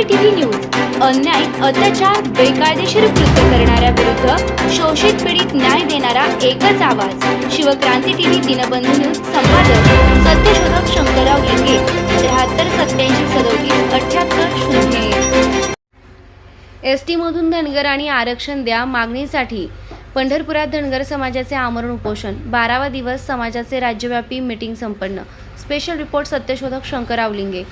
S TV news. अन्याय अत्याचार बेकायदेशीर कृत्य करणाऱ्या विरुद्ध शोषित पीडित न्याय देणारा एकच आवाज. शिवक्रांती टीव्ही दिनबंधू न्यूज संपादक सत्यशोधक शंकरराव लिंगे त्र्याहत्तर सत्याऐंशी सदोतीस अठ्याहत्तर शून्य एस टीमधून धनगर आणि आरक्षण द्या मागणीसाठी. पंढरपुरात धनगर समाजाचे आमरण उपोषण. बारावा दिवस समाजाचे राज्यव्यापी मीटिंग संपन्न. स्पेशल रिपोर्ट सत्यशोधक शंकरराव लिंगे.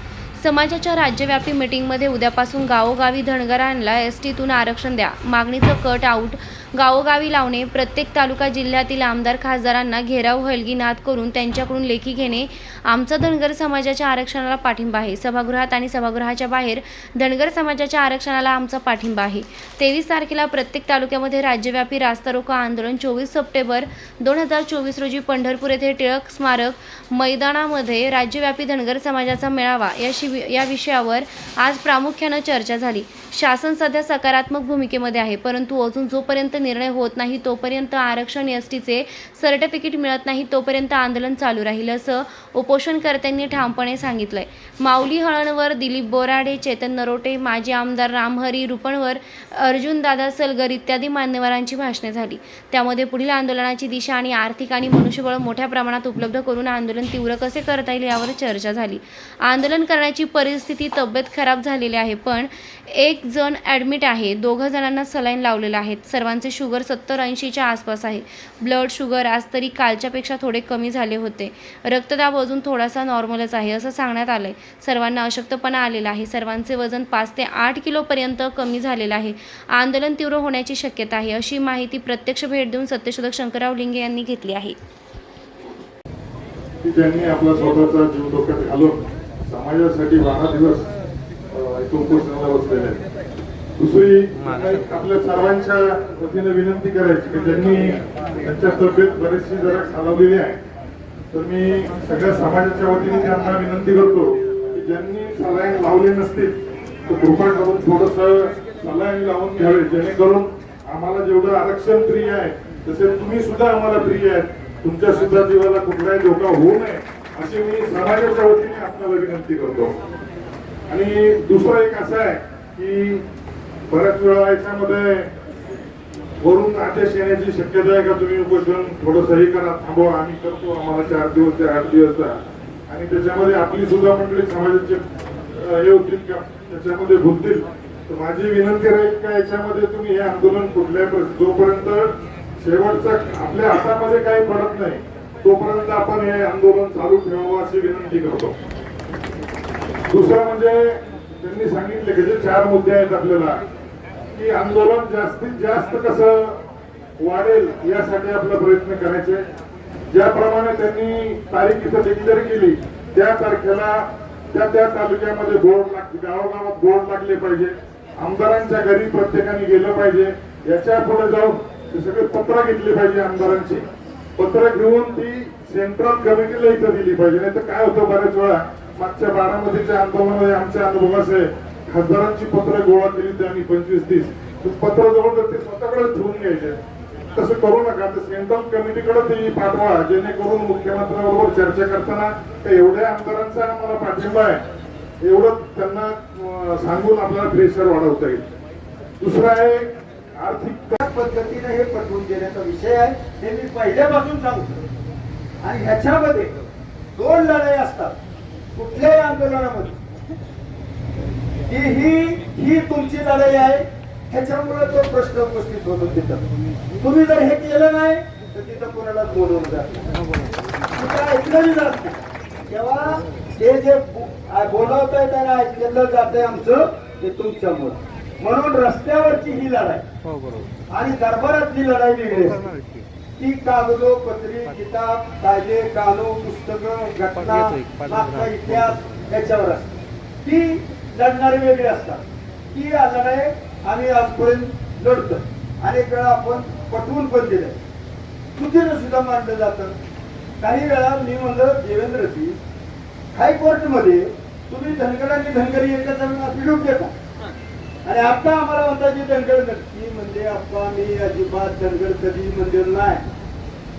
समाजाच्या राज्यव्यापी मिटिंगमध्ये उद्यापासून गावोगावी धनगरांना एस टीतून आरक्षण द्या. मागणीचं कट आऊट गावोगावी लावणे प्रत्येक तालुका जिल्ह्यातील आमदार खासदारांना घेराव हलगी नाद करून त्यांच्याकडून लेखी घेणे आमचा धनगर समाजाच्या आरक्षणाला पाठिंबा आहे. सभागृहात आणि सभागृहाच्या बाहेर धनगर समाजाच्या आरक्षणाला आमचा पाठिंबा आहे. तेवीस तारखेला प्रत्येक तालुक्यामध्ये राज्यव्यापी रास्ता रोको आंदोलन चोवीस सप्टेंबर दोन हजार चोवीस रोजी पंढरपूर येथे टिळक स्मारक मैदानामध्ये राज्यव्यापी धनगर समाजाचा मेळावा या शिवि या विषयावर आज प्रामुख्यानं चर्चा झाली. शासन सध्या सकारात्मक भूमिकेमध्ये आहे परंतु अजून जोपर्यंत निर्णय होत नाही तोपर्यंत आरक्षण एस टीचे सर्टिफिकेट मिळत नाही तोपर्यंत आंदोलन चालू राहील असं उपोषणकर्त्यांनी ठामपणे सांगितलंय. माऊली हळणवर दिलीप बोराडे चेतन नरोटे माजी आमदार रामहरी रुपणवर अर्जुनदादा सलगर इत्यादी मान्यवरांची भाषणे झाली. त्यामध्ये पुढील आंदोलनाची दिशा आणि आर्थिक आणि मनुष्यबळ मोठ्या प्रमाणात उपलब्ध करून आंदोलन तीव्र कसे करता येईल यावर चर्चा झाली. आंदोलन करण्याची परिस्थिती तब्येत खराब झालेली आहे पण एक जण ॲडमिट आहे दोघं जणांना सलाईन लावलेलं आहेत सर्वांचे शुगर सत्तर ऐंशीच्या आसपास आहे. ब्लड शुगर आज तरी कालच्यापेक्षा थोडे कमी झाले होते. रक्तदाब अजून थोडासा नॉर्मलच आहे असं सांगण्यात आलं आहे सर्वांना अशक्तपणा आलेला आहे. सर्वांचे वजन पाच ते आठ किलोपर्यंत कमी झालेलं आहे. आंदोलन तीव्र होण्याची शक्यता आहे अशी माहिती प्रत्यक्ष भेट देऊन सत्यशोधक शंकरराव लिंगे यांनी घेतली आहे. त्यांनी आपला स्वतःचा जीव धोक्यात घालून समाजासाठी बारा दिवस इथं उपोषणाला बसलेले आहेत दुसरी आपल्या सर्वांच्या वतीने विनंती करायची की ज्यांनी त्यांच्या तब्येत बरीचशी जरा खालावलेली आहे तर मी सगळ्या समाजाच्या वतीने त्यांना विनंती करतो की ज्यांनी सलाईन लावले नसतील तर कृपा करून थोडस सलाईन लावून घ्यावे जेणेकरून आम्हाला जेवढं आरक्षण प्रिय आहे तसे तुम्ही सुद्धा आम्हाला प्रिय आहेत तुमच्या सुद्धा जीवाला कुठलाही धोका होऊ नये अशी मी समाजाच्या वतीने आपल्याला विनंती करतो. आणि दुसरं एक असं आहे की बऱ्याच वेळा याच्यामध्ये वरून आदेश येण्याची शक्यता आहे का तुम्ही उपोषण? थोडस हे करा थांबवा आम्ही करतो आम्हाला चार दिवस ते आठ दिवस द्या. आणि त्याच्यामध्ये आपली सुद्धा मंडळी समाजाचे हे होतील का? त्याच्यामध्ये भुलतील तर माझी विनंती राहील का याच्यामध्ये तुम्ही हे आंदोलन कुठल्या परिस्थितीत- जोपर्यंत शेवटचा आपल्या हातामध्ये काही पडत नाही तोपर्यंत आपण हे आंदोलन चालू ठेवावं अशी विनंती करतो. दुसरं म्हणजे त्यांनी सांगितले की जे चार मुद्दे आहेत आपल्याला. की आंदोलन जास्तीत जास्त कसं वाढेल यासाठी आपला प्रयत्न करायचे. ज्याप्रमाणे त्यांनी तारीख इथं डिक्लेअर केली त्या तारखेला त्या त्या तालुक्यामध्ये बोर्ड लाग गावोगावात बोर्ड लागले पाहिजे. आमदारांच्या घरी प्रत्येकाने गेलं पाहिजे. याच्यापुढे जाऊन ते सगळे पत्र घेतली पाहिजे आमदारांची. पत्र घेऊन ती सेंट्रल कमिटीला इथं दिली पाहिजे. नाही तर काय होतं बऱ्याच वेळा मागच्या बारामतीच्या आंदोलनामध्ये आमच्या अनुभव आहे. खासदारांची पत्र गोळा केली ते आम्ही पंचवीस तीस. पत्र जवळ तर ते स्वतःकडे ठेवून घ्यायचे. तसं करू नका. तर सेंट्रल कमिटीकडे ते पाठवा. जेणेकरून मुख्यमंत्र्यांबरोबर चर्चा करताना त्या एवढ्या आमदारांचा आम्हाला पाठिंबा आहे. एवढं त्यांना सांगून आपल्याला प्रेशर वाढवता येईल. दुसरं आहे आर्थिक पद्धतीने हे पटवून देण्याचा विषय आहे. हे मी पहिल्यापासून सांगतो. आणि ह्याच्यामध्ये दोन लढाई असतात. कुठल्याही आंदोलनामध्ये. की ही ही तुमची लढाई आहे. ह्याच्यामुळे तो प्रश्न उपस्थित होतो तिथं. तुम्ही जर हे केलं नाही तर तिथं कोणालाच बोलवलं जात ऐकलंही जात. तेव्हा ते जे बोलवत आहे त्यांना ऐकलं जातंय आमचं ते तुमच्यामुळे म्हणून रस्त्यावरची ही लढाई आणि दरबारातली लढाई वेगळी असते. ती कागदोपत्री किताब कायदे कानून पुस्तकं घटना मागचा इतिहास याच्यावर असते. ती लढणारे वेगळे असतात. ती लढाई आम्ही आजपर्यंत लढतो अनेक वेळा आपण पटवून पण दिलं चुकीनं सुद्धा मानलं जातं. काही वेळा मी म्हणलं देवेंद्र जी हायकोर्टमध्ये तुम्ही धनगरांनी धनगरी एकच अफिडेव्हिट देता आणि आता आम्हाला म्हणता जी धनगड नक्की म्हणजे आप्पा मी अजिबात धनगड कधी म्हणजे नाही.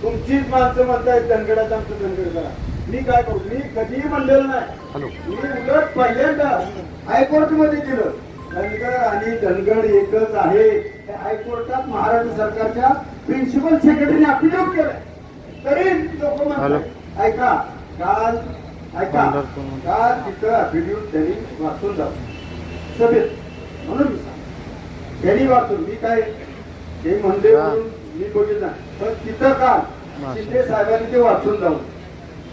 तुमचीच माणसं म्हणताय धनगडाचा आमचं धनगड करा. मी काय करू? मी कधीही म्हणलेलं नाही. मी उलट पहिल्यांदा हायकोर्टमध्ये दिलं धनगड आणि धनगड एकच आहे. हायकोर्टात महाराष्ट्र सरकारच्या प्रिन्सिपल सेक्रेटरीने अफिडेव्हिट केलंय. तरी लोक म्हणतात ऐका काल ऐका काल तिथं अफिडेव्हिट त्यांनी वाचून जाऊ सभेत. म्हणून. त्यांनी वाचून मी काय ते म्हणले म्हणून मी बघितलं नाही. पण तिथं काल शिंदे साहेबांनी ते वाचून जाऊन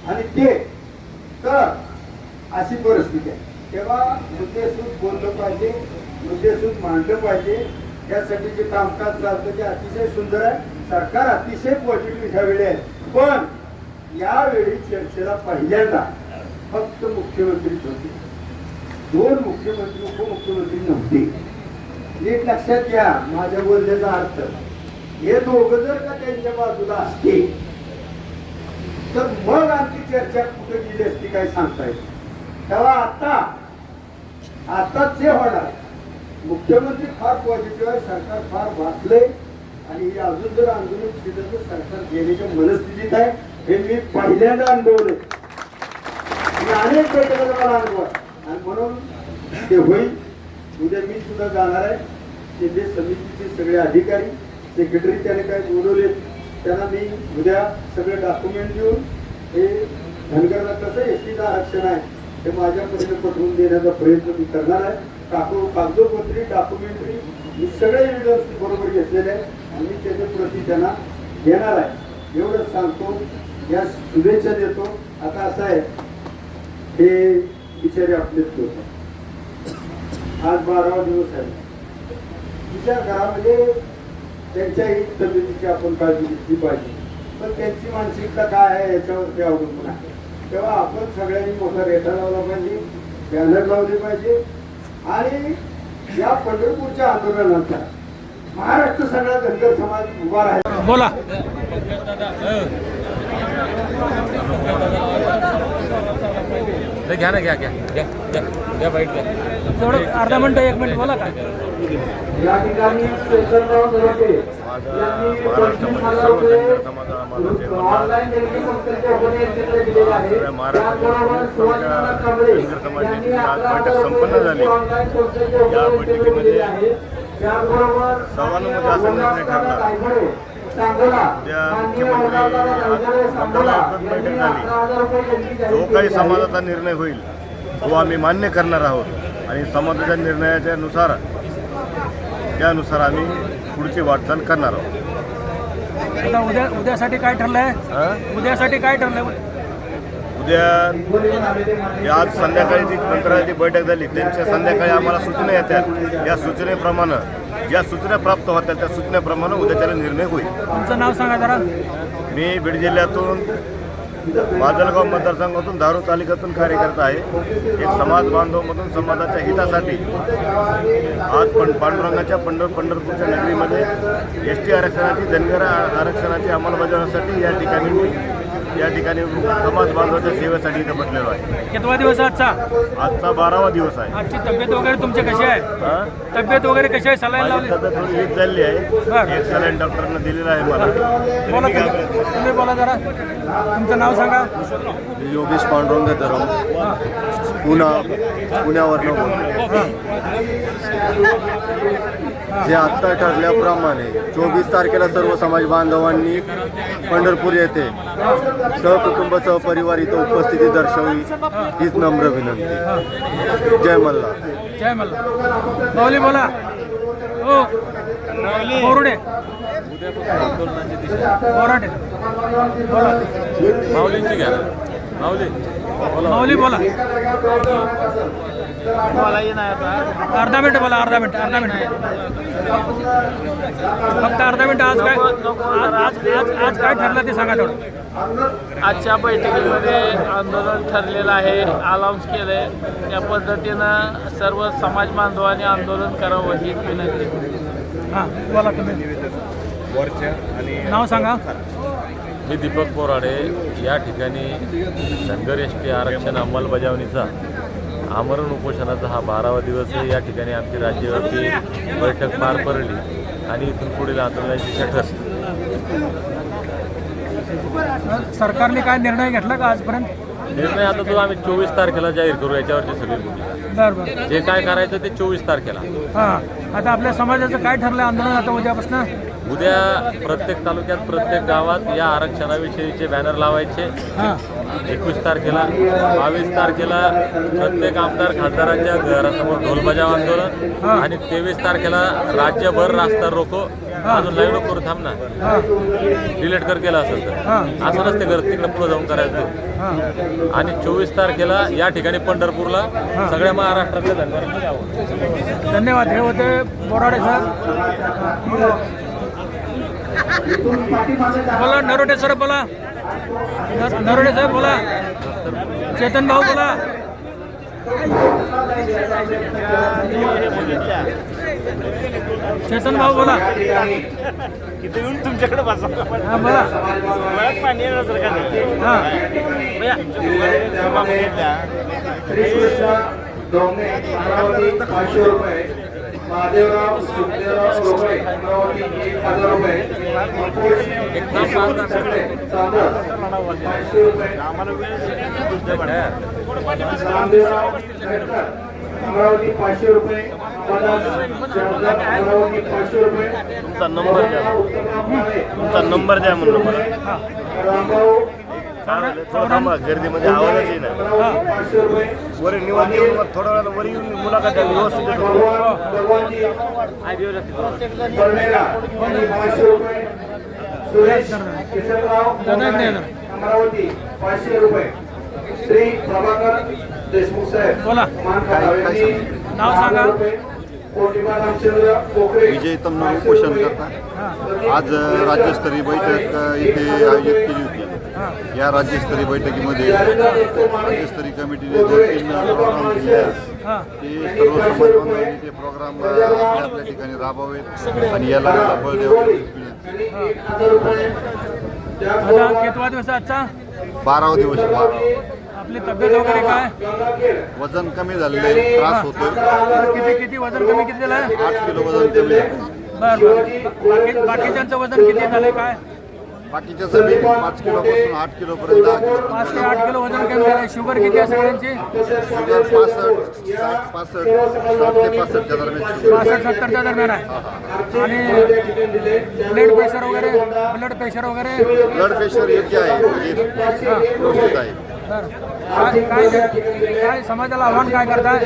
आणि ते तर अशी परिस्थिती आहे. तेव्हा मुद्देसूद बोललं पाहिजे मुद्देसूद मांडलं पाहिजे. त्यासाठी जे कामकाज चालतं ते अतिशय सुंदर आहे. सरकार अतिशय पॉझिटिव्ह ह्यावेळी आहे. पण यावेळी चर्चेला पहिल्यांदा फक्त मुख्यमंत्रीच होते. दोन मुख्यमंत्री उपमुख्यमंत्री नव्हते. नीट लक्षात घ्या माझ्या बोलण्याचा अर्थ. हे दोघं जर का त्यांच्या बाजूला असते तर मग आमची चर्चा कुठे गेली असती काय सांगता येत तेव्हा आता आता जे होणार मुख्यमंत्री फार पॉझिटिव्ह आहे सरकार फार वाचलंय आणि हे अजून जर आंदोलन केलं तर सरकार घेण्याच्या मनस्थितीत आहे. हे मी पहिल्यांदा अनुभवलंय. मी अनेक बैठकांना मला अनुभव आणि म्हणून ते होईल. उद्या मी सुद्धा जाणार आहे. शिंदे समितीचे सगळे अधिकारी सेक्रेटरी त्याने काय बोलवले त्यांना मी उद्या सगळे डॉक्युमेंट देऊन हे धनगरला कसं एस टीचं आरक्षण आहे ते माझ्यापर्यंत पटवून देण्याचा प्रयत्न मी करणार आहे. काकू कागदोपत्री डॉक्युमेंटरी मी सगळे एव्हिडन्स बरोबर घेतलेले आहे आणि मी त्याचे प्रती त्यांना देणार आहे. एवढंच सांगतो. या शुभेच्छा देतो. आता असं आहे हे बिचारे आपलेच लोक. आज बारावा दिवस आहे. तिच्या घरामध्ये म्हणजे त्यांच्याही तब्येतीची आपण काळजी घेतली पाहिजे पण त्यांची मानसिकता काय आहे याच्यावरती अवलंबून आहे तेव्हा आपण सगळ्यांनी मोठा रेटा लावला पाहिजे बॅनर लावले पाहिजे आणि या पंढरपूरच्या आंदोलनानंतर महाराष्ट्र सगळा धनगर समाज उभा राहील बोला नाही, घ्या ना घ्या घ्या घ्या घ्या घ्या बाईट घ्या अर्धा मिनिट एक मिनिट बोला का या ठिकाणी शेषनराव नरोटे यांनी पंचवीस हजार रुपये ऑनलाईन देणगी संस्थेच्या वतीने एकत्र दिलेले आहे. त्याचबरोबर सुभाषचंद्र कांबळे यांनी अकरा हजार रुपये ऑनलाईन संस्थेच्या वतीने एकत्र दिलेले आहे. त्याचबरोबर सर्वांमध्ये असा निर्णय ठरला. रायगडे, सांगोला, माननीय वडाळदादा सांगोला यांनी. अकरा हजार रुपये देणगी जाहीर आहे. समाजाचा निर्णय होईल तो आम्ही मान्य करणार आहोत आणि समाजाच्या निर्णयाच्या नुसार त्यानुसार आम्ही पुढची वाटचाल करणार आहोत. आता उद्या उद्यासाठी काय ठरलंय? हा? उद्यासाठी काय ठरलंय? उद्या आज संध्याकाळी जी मंत्रालयाची बैठक झाली त्यांच्या संध्याकाळी आम्हाला सूचना येतात. या सूचनेप्रमाणे ज्या सूचना प्राप्त होतात त्या सूचनेप्रमाणे उद्याच्याला निर्णय होईल. तुमचं नाव सांगा जरा. मी बीड जिल्ह्यातून माजलगाव मतदारसंघातून दारू तालुक्यातून कार्यकर्ता आहे. एक समाज बांधवमधून समाजाच्या हितासाठी आज पण पांडुरंगाच्या पंढर पंढरपूरच्या नगरीमध्ये एस टी आरक्षणाची धनगर आरक्षणाची अंमलबजावणीसाठी या ठिकाणी मी या ठिकाणी समाज बांधवाच्या सेवेसाठी इथं बसलेलो आहे. कितवा दिवस आहे आजचा? आजचा बारावा दिवस आहे. आजची तब्येत वगैरे तुमची कशी आहे? हा? तब्येत वगैरे कशी आहे? सलाईन माझी लावली? तब्येत थोडी वीक झालेली आहे. एक सलाईन डॉक्टरनं दिलेला आहे मला. तरी बोला मी तुम्ही. तुम्ही बोला जरा. तुमचं नाव सांगा. योगेश पांडुरंग धरम. पुणा पुण्यावरनं जे आत्ता ठरल्याप्रमाणे चोवीस तारखेला सर्व समाज बांधवांनी पंढरपूर येथे सहकुटुंब सहपरिवार इथं उपस्थिती दर्शवली. हीच नम्र विनंती. जय मल्हार. जय मल्ला माऊली बोला. हो. बोरुडे. बोराटे बोला. माऊलींची घ्या. माऊली. माऊली बोला. अर्धा मिनिट बोला अर्धा मिनिट अर्धा मिनिट. फक्त अर्धा मिनिट आज काय आज आज आज आज काय ठरलं ते सांगा थोडं आजच्या बैठकीमध्ये आंदोलन ठरलेलं आहे अलाउन्स केलं आहे त्या पद्धतीनं सर्व समाज बांधवांनी आंदोलन करावं ही विनंती. हां बोला तुम्ही. नाव सांगा. मी दीपक पोराडे या ठिकाणी धनगर एस टी आरक्षण अंमलबजावणीचा आमरण उपोषणाचा हा बारावा दिवस आहे. या ठिकाणी आमची राज्यव्यापी बैठक पार पडली आणि इथून पुढील आंदोलनाची छठस सरकारने काय निर्णय घेतला का आजपर्यंत? निर्णय आता तो आम्ही चोवीस तारखेला जाहीर करू याच्यावरची सगळी भूमिका बरं बरं. जे काय करायचं ते चोवीस तारखेला. हां आता आपल्या समाजाचं काय ठरलं आंदोलन आता उद्यापासून? उद्या प्रत्येक तालुक्यात प्रत्येक गावात या आरक्षणाविषयीचे बॅनर लावायचे. एकवीस तारखेला बावीस तारखेला प्रत्येक आमदार खासदारांच्या घरासमोर ढोल बजाव आंदोलन आणि तेवीस तारखेला राज्यभर रास्ता रोको. अजून लाईव्ह नको करू थांब ना. डिलीट कर केलं असेल तर. असं नसते करत तिकडे पुढे जाऊन करायचं. आणि चोवीस तारखेला या ठिकाणी पंढरपूरला सगळ्या महाराष्ट्रातल्या यावं धन्यवाद. हे होते बोराडे सर बोला नरोडे सर बोला. नरोडे साहेब बोला. चेतन भाऊ बोला. चेतन भाऊ बोला. इथे येऊन तुमच्याकडे बसा. हा बोला. डोळ्यात पाणी येणार सर का नाही? हा. महादेवराव सुखदेवराव रोकडे अमरावती एक हजार रुपये. अंकुश चांदोद, पाचशे रुपये. नामदेवराव शेटकर अमरावती पाचशे रुपये. मदन जगदाप अमरावती पाचशे रुपये. तुमचा नंबर द्या. उत्तमराव काळे, तुमचा नंबर द्या म्हणून रामभाऊ थांबा गर्दीमध्ये आवाजच रुपये वर निवांत येऊन मग थोड्या वेळाला वर येऊन मुलाखत द्या व्यवस्थित. अमरावती पाचशे रुपये श्री प्रभाकर देशमुख साहेब बोला. नाव सांगा. विजय उपोषण रुपये. करता आज राज्यस्तरीय बैठक इथे आयोजित केली होती या राज्यस्तरीय बैठकीमध्ये राज्यस्तरीय कमिटीने दोन तीन प्रोग्राम दिले ते सर्व समाज बांधवांनी ते प्रोग्राम आपल्या ठिकाणी राबवावेत आणि याला बळ द्यावं कितवा दिवस आजचा? बारावा दिवस बारावा. आपली तब्येत वगैरे काय? वजन कमी झालेलं आहे त्रास तर किती किती वजन कमी किती झालं आहे? आठ किलो वजन कमी बरं बाकी बाकीच्यांचं वजन किती झालं काय? बाकीच्या सगळी पाच किलोपासून आठ किलोपर्यंत दहा पाच ते आठ किलो वजन कमी झालं शुगर किती आहे सगळ्यांची शुगर पासष्ट साठ पासष्ट साठ ते पासष्टच्या दरम्यान शुगर पासष्ट सत्तरच्या दरम्यान आहे. आणि ब्लड प्रेशर वगैरे? ब्लड प्रेशर वगैरे? ब्लड प्रेशर योग्य आहे म्हणजे व्यवस्थित आहे. बरं. काय काय काय समाजाला आव्हान काय करताय?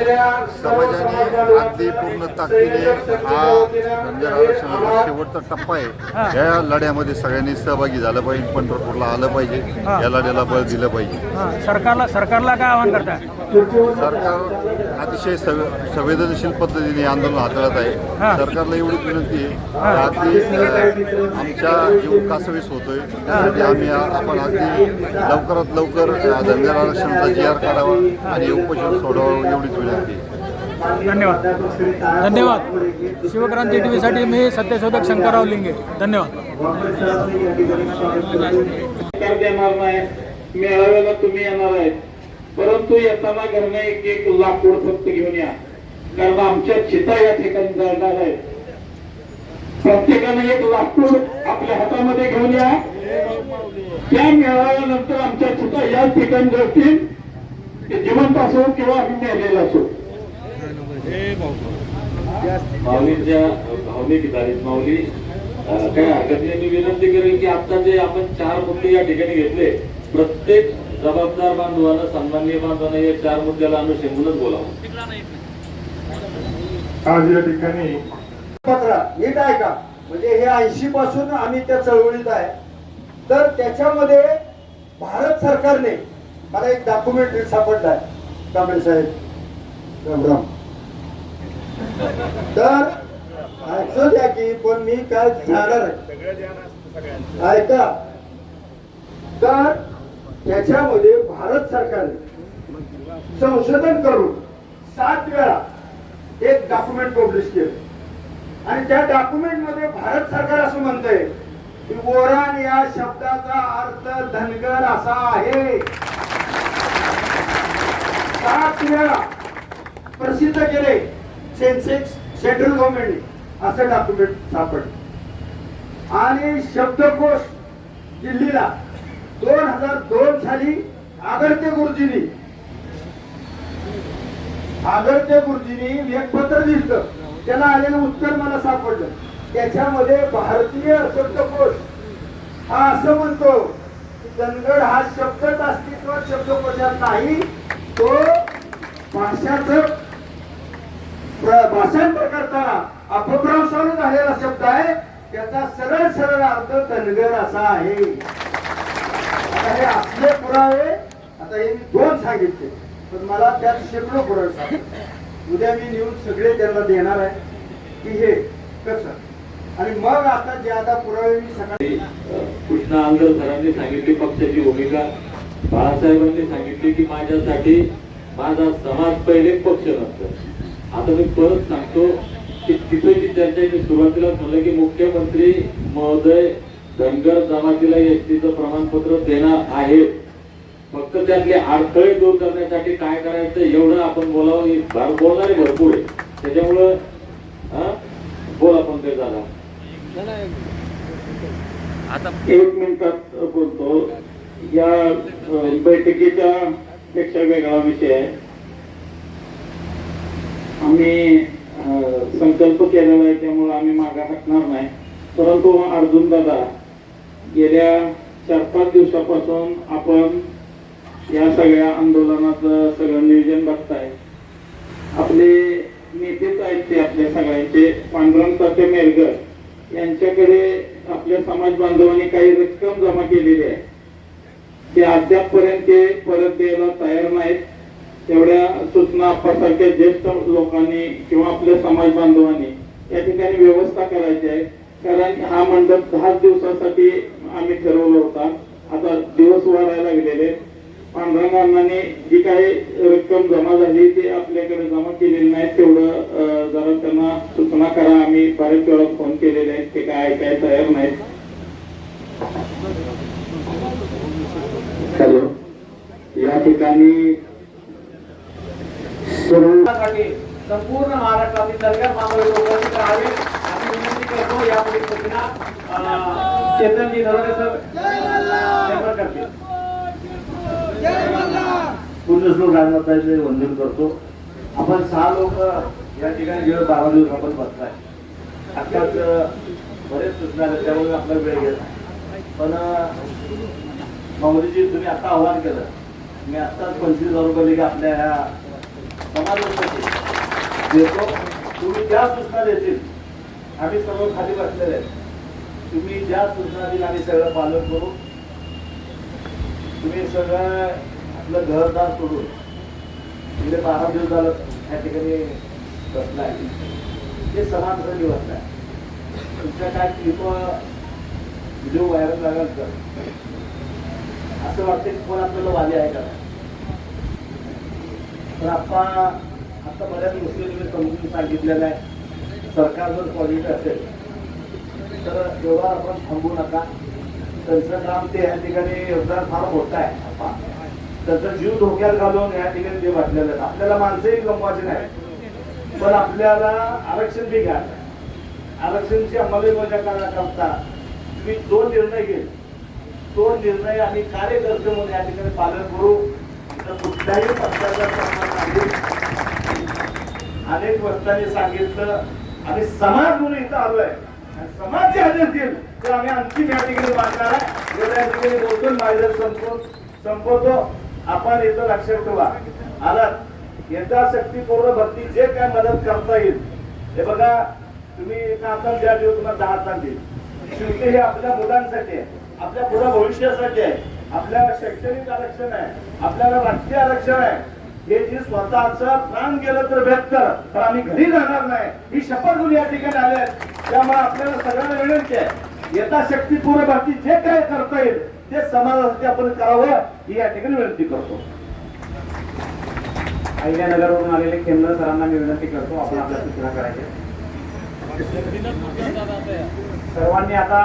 समाजाने अगदी पूर्ण ताकदीने हा धनगर आरक्षणाचा शेवटचा टप्पा आहे. या लढ्यामध्ये सगळ्यांनी सहभागी झालं पाहिजे पंढरपूरला आलं पाहिजे या लढ्याला बळ दिलं पाहिजे. हां. सरकारला सरकारला काय आव्हान करताय? सरकार अतिशय संवे- संवेदनशील पद्धतीने आंदोलन हाताळत आहे. हा. सरकारला एवढीच विनंती आहे की अगदी अ, आमच्या जीव कासवीस होतोय. त्यासाठी आम्ही आ- आपण अगदी लवकरात लवकर अ, धनगर आरक्षणाचा जी आर काढावा आणि उपोषण सोडावं एवढीच विनंती आहे. धन्यवाद. धन्यवाद. शिवक्रांती टी व्हीसाठी मी सत्यशोधक शंकरराव लिंगे. धन्यवाद. मेळाव्याला तुम्ही येणार आहेत परंतु येताना घरनं एक एक लाकूड फक्त घेऊन या. कारण आमच्या चिता या ठिकाणी जळणार आहेत. प्रत्येकाने एक लाकूड आपल्या हातामध्ये घेऊन या. त्या मेळाव्यानंतर आमच्या चिता या ठिकाणी जळतील ते जिवंत असो किंवा आम्ही मेलेला असो. माऊलींच्या भावनिक आहेत माऊली काय हरकत नाही मी विनंती करेन की आता जे आपण चार मुद्दे या ठिकाणी घेतले प्रत्येक जबाबदार बांधवानं सन्माननीय बांधवानं या चार मुद्द्याला अनुषंगूनच बोलावं. आज या ठिकाणी पत्र नीट आहे का म्हणजे हे ऐंशी पासून आम्ही त्या चळवळीत आहे. तर त्याच्यामध्ये भारत सरकारने मला एक डॉक्युमेंटरी सापडलाय कांबळे साहेब राम राम. तर ऐकतो द्या की पण मी काय आहे? ऐका. तर त्याच्यामध्ये भारत सरकारने संशोधन करून सात वेळा एक डॉक्युमेंट पब्लिश केलं. आणि त्या डॉक्युमेंटमध्ये भारत सरकार असं म्हणतंय बोरण या शब्दाचा अर्थ धनगर असा आहे. सात वेळा प्रसिद्ध केले सेन्सेक्स सेंट्रल गव्हर्नमेंटने असं डॉक्युमेंट सापडलं. आणि शब्दकोश दिल्लीला दोन हजार दोन साली आगरते गुरुजींनी आगरते गुरुजींनी एक पत्र दिलं त्याला आलेलं उत्तर मला सापडलं. त्याच्यामध्ये भारतीय शब्दकोश हा असं म्हणतो की धनगड हा शब्दच अस्तित्वात शब्दकोशात नाही तो भाषाच भाषांतर करताना अपभ्रंशाने झालेला शब्द आहे. त्याचा सरळ सरळ अर्थ धनगर असा आहे. आता हे असले पुरावे आता हे मी दोन सांगितले पण मला त्यात शेकडो पुरावे सांगितले. उद्या मी नेऊन सगळे त्यांना देणार आहे. की हे कसं? आणि मग आता जे आता पुरावे सकाळी कृष्णा आंगर सरांनी सांगितली पक्षाची भूमिका. बाळासाहेबांनी सांगितली की माझ्यासाठी माझा समाज पहिले पक्ष नसतं. आता मी परत सांगतो की तिथे जी चर्चा मी सुरुवातीला म्हणलं की मुख्यमंत्री महोदय धनगर जमातीला एसटीचं प्रमाणपत्र देणार आहेत. फक्त त्यातले अडथळे दूर करण्यासाठी काय करायचं एवढं आपण बोलावं बोलणारे भरपूर आहे त्याच्यामुळं आपण ते झाला एक मिनिटात बोलतो. या बैठकीच्या पेक्षा वेगळा विषय आहे. आम्ही संकल्प केलेला आहे त्यामुळे आम्ही मागे हटणार नाही. परंतु अर्जुन दादा गेल्या चार पाच दिवसापासून आपण या सगळ्या आंदोलनाचं सगळं नियोजन बघताय. आपले नेतेच आहेत ते आपल्या सगळ्यांचे. पांडुरंग तात्या मेरगर यांच्याकडे आपल्या समाज बांधवांनी काही रक्कम जमा केलेली आहे. ते अद्यापपर्यंत ते परत द्यायला तयार नाहीत. तेवढ्या सूचना आपल्यासारख्या ज्येष्ठ लोकांनी किंवा आपल्या समाज बांधवांनी या ठिकाणी व्यवस्था करायची आहे. कारण हा मंडप दहा दिवसासाठी आम्ही ठरवला होता. आता दिवस वाढायला लागलेले अण्णांनी जी काही रक्कम जमा झाली ते आपल्याकडे जमा केलेली नाही तेवढं जरा त्यांना सूचना करा. आम्ही बरेच वेळा फोन केलेले आहेत ते काय ऐकाय तयार नाहीत. हॅलो. या ठिकाणी संपूर्ण महाराष्ट्रातील दरम्यान मानवी उपस्थित राहावे अशी विनंती करतो यापुढे सूचना अं, चेतनजी सर करतील. पूर्ण श्लोक राजमाताचे वंदन करतो. आपण सहा लोक या ठिकाणी जेव्हा बारा दिवस आपण बसलाय. आत्ताच बरेच सूचना आहेत त्यामुळे आपला वेळ गेला. पण माऊलीजी तुम्ही आता आव्हान केलं. मी आत्ताच पंचवीस हजार रुपये लेखा आपल्या ह्या समाजासाठी देतो. तुम्ही ज्या सूचना देतील आम्ही सर्व खाली बसलेले आहेत. तुम्ही ज्या सूचना देतील आम्ही सगळं पालन करू. तुम्ही सगळं आपलं घरदार सोडून गेले बारा दिवस झालं त्या ठिकाणी बसलाय ते समाजासाठी बसलाय तुमच्या काय क्लिप व्हिडिओ व्हायरल लागेल तर असं वाटतं की कोण आपल्याला वाले आहे का? पण आपण आता बऱ्याच गोष्टी तुम्ही समजून सांगितलेल्या आहे सरकार जर पॉझिटिव्ह असेल तर व्यवहार आपण थांबू नका. त्यांचं काम ते या ठिकाणी योगदान फार मोठं आहे. त्याचा जीव धोक्यात घालून या ठिकाणी जे वाटलेलं आहे. आपल्याला माणसंही गमवायची नाही. पण आपल्याला आरक्षण बी घ्या आरक्षणची अंमलबजावणी करण्याकरता तुम्ही जो निर्णय घेईल. तो निर्णय आम्ही कार्यकर्ते म्हणून या ठिकाणी पालन करू. तर कुठल्याही पक्षाचा नाही. अनेक वर्षांनी सांगितलं. आणि समाज म्हणून इथं आलोय. आणि समाज जे हजर देईल ते आम्ही अंतिम या ठिकाणी मांडणार आहे. या ठिकाणी बोलतो माझं संपवतो संपवतो. आपण इथं लक्षात ठेवा. आलात यथाशक्तीपूर्ण भक्ती जे काय मदत करता येईल हे बघा तुम्ही एका हातात द्या देऊ तुम्हाला दहा हातात देईल. शेवटी हे आपल्या मुलांसाठी आहे आपल्या पुढे भविष्यासाठी आहे आपल्याला शैक्षणिक आरक्षण आहे आपल्याला राष्ट्रीय आरक्षण आहे. हे जे स्वतःच प्राण गेलं तर भेटतं तर आम्ही घरी जाणार नाही. ही शपथ घेऊन या ठिकाणी आले त्यामुळे आपल्याला सगळ्यांना विनंती आहे येता पूर्ण बाबतीत जे काय करता येईल ते समाजासाठी आपण करावं ही या ठिकाणी विनंती करतो. अहिल्यानगरवरून आलेले केंद्र सरांना मी विनंती करतो आपण आपल्या सूचना करायच्या सर्वांनी आता